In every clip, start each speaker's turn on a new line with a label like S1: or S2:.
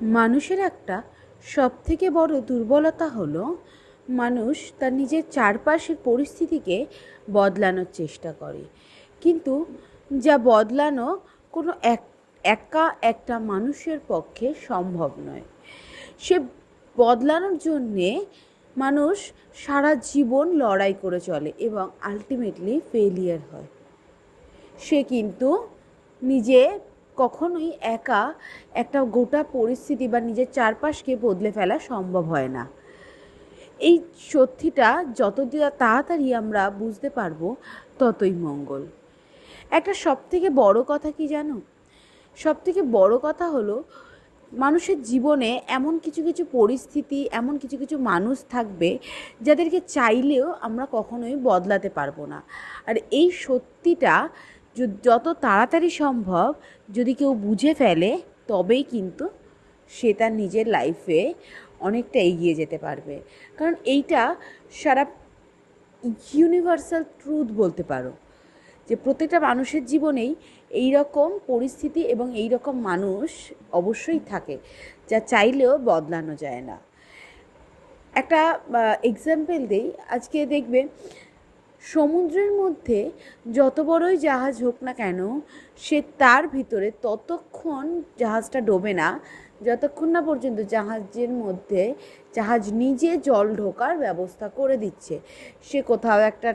S1: মানুষের একটা সব থেকে বড় দুর্বলতা হলো মানুষ তার নিজের চারপাশের পরিস্থিতিকে বদলানোর চেষ্টা করে। কিন্তু যা বদলানো কোনো এক, একা একটা মানুষের পক্ষে সম্ভব নয়। সে বদলানোর জন্যে মানুষ সারা জীবন লড়াই করে চলে এবং আলটিমেটলি ফেলিয়ার হয়। সে কিন্তু নিজে কখনোই একা একটা গোটা পরিস্থিতি বা নিজের চারপাশকে বদলে ফেলা সম্ভব হয় না। এই সত্যিটা যত তাড়াতাড়ি আমরা বুঝতে পারব, ততই মঙ্গল। একটা সব থেকে বড় কথা কি জানো? সব থেকে বড় কথা হলো, মানুষের জীবনে এমন কিছু কিছু পরিস্থিতি, এমন কিছু কিছু মানুষ থাকবে যাদেরকে চাইলেও আমরা কখনোই বদলাতে পারব না। আর এই সত্যিটা যত তাড়াতাড়ি সম্ভব যদি কেউ বুঝে ফেলে, তবেই কিন্তু সে তার নিজের লাইফে অনেকটা এগিয়ে যেতে পারবে। কারণ এইটা সারা ইউনিভার্সাল ট্রুথ বলতে পারো। যে প্রত্যেকটা মানুষের জীবনেই এই রকম পরিস্থিতি এবং এই রকম মানুষ অবশ্যই থাকে, যা চাইলেও বদলানো যায় না। একটা এক্সাম্পল দেই। আজকে দেখবে সমুদ্রের মধ্যে যত বড়ই জাহাজ হোক না কেন, সে তার ভিতরে ততক্ষণ জাহাজটা ডোবে না। যতক্ষণ না পর্যন্ত জাহাজের মধ্যে, জাহাজ নিজে জল ঢোকার ব্যবস্থা করে দিচ্ছে। সে কোথাও একটা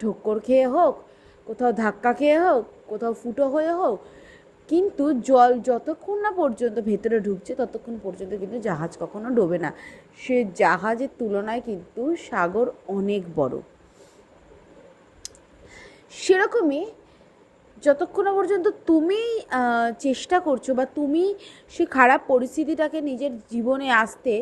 S1: ঠক্কর খেয়ে হোক, কোথাও ধাক্কা খেয়ে হোক, কোথাও ফুটো হয়ে হোক, কিন্তু জল যতক্ষণ না পর্যন্ত ভেতরে ঢুকছে, ততক্ষণ পর্যন্ত কিন্তু জাহাজ কখনো ডোবে না। সে জাহাজের তুলনায় কিন্তু সাগর অনেক বড়। সেরকমই যতক্ষণ পর্যন্ত তুমি চেষ্টা করছ বা তুমি সে খারাপ পরিস্থিতিটাকে নিজের জীবনে আসতে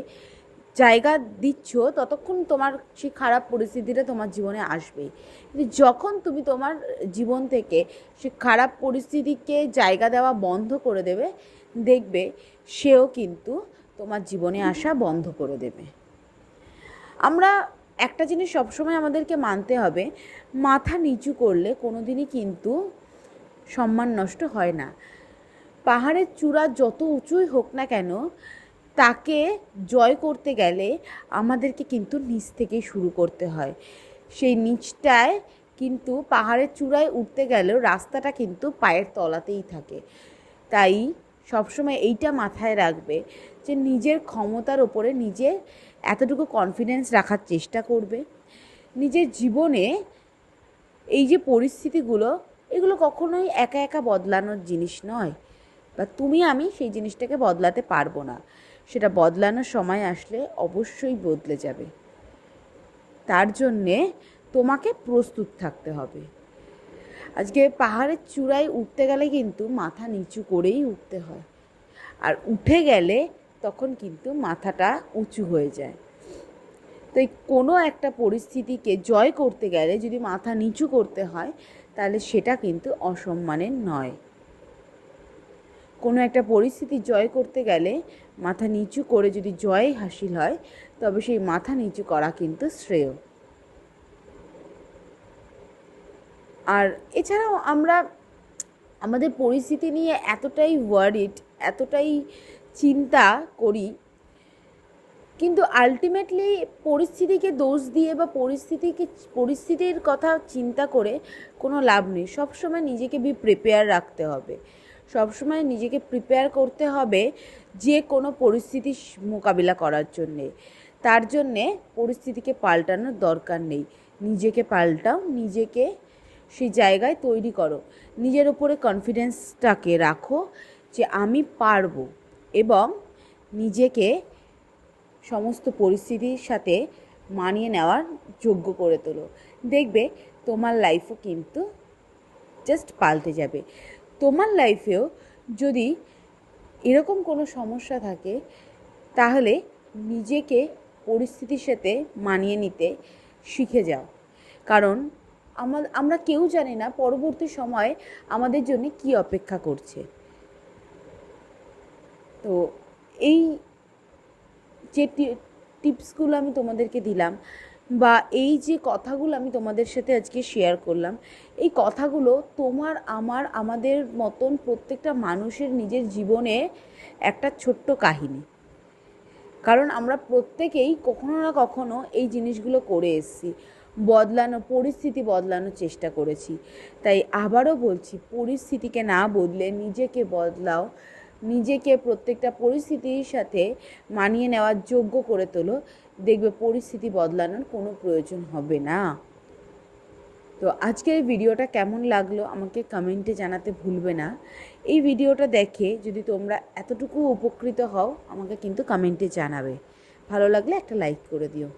S1: জায়গা দিচ্ছ, ততক্ষণ তোমার সেই খারাপ পরিস্থিতিটা তোমার জীবনে আসবেই কিন্তু যখন তুমি তোমার জীবন থেকে সে খারাপ পরিস্থিতিকে জায়গা দেওয়া বন্ধ করে দেবে, দেখবে সেও কিন্তু তোমার জীবনে আসা বন্ধ করে দেবে। আমরা একটা জিনিস সবসময় আমাদেরকে মানতে হবে, মাথা নিচু করলে কোনো দিনই কিন্তু সম্মান নষ্ট হয় না। পাহাড়ের চূড়া যত উঁচুই হোক না কেন, তাকে জয় করতে গেলে আমাদেরকে কিন্তু নিচ থেকেই শুরু করতে হয়। সেই নিচটায় কিন্তু পাহাড়ের চূড়ায় উঠতে গেলেও রাস্তাটা কিন্তু পায়ের তলাতেই থাকে। তাই সবসময় এইটা মাথায় রাখবে যে নিজের ক্ষমতার ওপরে নিজে এতটুকু কনফিডেন্স রাখার চেষ্টা করবে। নিজের জীবনে এই যে পরিস্থিতিগুলো, এগুলো কখনোই একা একা বদলানোর জিনিস নয়। বা তুমি, আমি সেই জিনিসটাকে বদলাতে পারব না। সেটা বদলানোর সময় আসলে অবশ্যই বদলে যাবে। তার জন্যে তোমাকে প্রস্তুত থাকতে হবে। আজকে পাহাড়ের চূড়ায় উঠতে গেলে কিন্তু মাথা নিচু করেই উঠতে হয়। আর উঠে গেলে তখন কিন্তু মাথাটা উঁচু হয়ে যায়। তো এই কোনো একটা পরিস্থিতিকে জয় করতে গেলে যদি মাথা নিচু করতে হয়, তাহলে সেটা কিন্তু অসম্মানের নয়। কোনো একটা পরিস্থিতি জয় করতে গেলে মাথা নিচু করে যদি জয় হাসিল হয়, তবে সেই মাথা নিচু করা কিন্তু শ্রেয়। আর এছাড়াও আমরা, আমাদের পরিস্থিতি নিয়ে এতটাই ওয়ারিড এতটাই চিন্তা করি। কিন্তু আলটিমেটলি পরিস্থিতিকে দোষ দিয়ে বা পরিস্থিতিকে, পরিস্থিতির কথা চিন্তা করে কোনো লাভ নেই। সবসময় নিজেকে বি প্রিপেয়ার রাখতে হবে। সবসময় নিজেকে প্রিপেয়ার করতে হবে যে কোনো পরিস্থিতির মোকাবিলা করার জন্যে। তার জন্যে পরিস্থিতিকে পাল্টানোর দরকার নেই। নিজেকে পাল্টাও, নিজেকে সেই জায়গায় তৈরি করো। নিজের ওপরে কনফিডেন্সটাকে রাখো যে আমি পারব। এবং নিজেকে সমস্ত পরিস্থিতির সাথে মানিয়ে নেওয়ার যোগ্য করে তোলো। দেখবে তোমার লাইফও কিন্তু জাস্ট পাল্টে যাবে। তোমার লাইফেও যদি এরকম কোনো সমস্যা থাকে, তাহলে নিজেকে পরিস্থিতির সাথে মানিয়ে নিতে শিখে যাও। কারণ আমরা কেউ জানি না পরবর্তী সময়ে আমাদের জন্য কি অপেক্ষা করছে। তো এই যে টিপসগুলো আমি তোমাদেরকে দিলাম বা এই যে কথাগুলো আমি তোমাদের সাথে আজকে শেয়ার করলাম, এই কথাগুলো তোমার, আমার, আমাদের মতন প্রত্যেকটা মানুষের নিজের জীবনে একটা ছোট্ট কাহিনী। কারণ আমরা প্রত্যেকেই কখনো না কখনো এই জিনিসগুলো করে এসেছি, বদলানো, পরিস্থিতি বদলানোর চেষ্টা করেছি। তাই আবারও বলছি, পরিস্থিতিকে না বদলে নিজেকে বদলাও। নিজেকে প্রত্যেকটা পরিস্থিতির সাথে মানিয়ে নেওয়ার যোগ্য করে তোলো। দেখবে পরিস্থিতি বদলানোর কোনো প্রয়োজন হবে না। তো আজকের ভিডিওটা কেমন লাগল আমাকে কমেন্টে জানাতে ভুলবে না। এই ভিডিওটা দেখে যদি তোমরা এতটুকু উপকৃত হও, আমাকে কিন্তু কমেন্টে জানাবে। ভালো লাগলে একটা লাইক করে দিও।